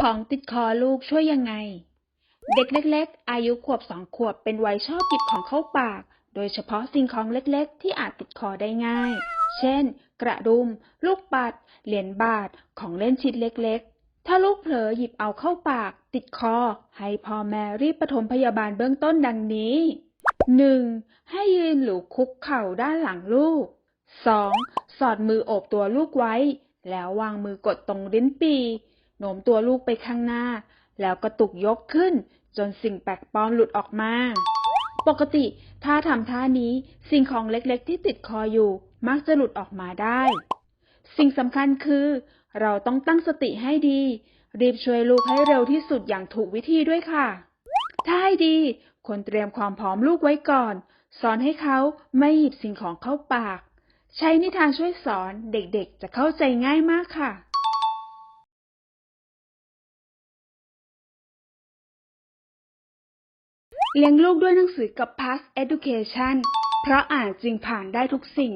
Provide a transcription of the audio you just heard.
ของติดคอลูกช่วยยังไง เด็กเล็ก ๆ อายุขวบสองขวบเป็นวัยชอบหยิบของเข้าปาก โดยเฉพาะสิ่งของเล็กๆ ที่อาจติดคอได้ง่าย เช่น กระดุม ลูกปัด เหรียญบาท ของเล่นชิ้นเล็ก ๆ ถ้าลูกเผลอหยิบเอาเข้าปาก ติดคอ ให้พ่อแม่รีบปฐมพยาบาลเบื้องต้นดังนี้ 1. ให้ยืนหรือคุกเข่าด้านหลังลูก 2. สอดมือโอบตัวลูกไว้ แล้ววางมือกดตรงลิ้นปี โน้มตัวลูกไปข้างหน้า แล้วกระตุกยกขึ้น จนสิ่งแปลกปลอมหลุดออกมา ปกติถ้าทำท่านี้สิ่งของเล็กๆที่ติดคออยู่ มักจะหลุดออกมาได้ สิ่งสำคัญคือ เราต้องตั้งสติให้ดี รีบช่วยลูกให้เร็วที่สุดอย่างถูกวิธีด้วยค่ะ ถ้าให้ดีควรเตรียมความพร้อมลูกไว้ก่อน สอนให้เขาไม่หยิบสิ่งของเข้าปาก ใช้นิทานช่วยสอนเด็กๆจะเข้าใจง่ายมากค่ะ เลี้ยงลูกด้วยหนังสือกับ Past Education เพราะอ่านจึงผ่านได้ทุกสิ่ง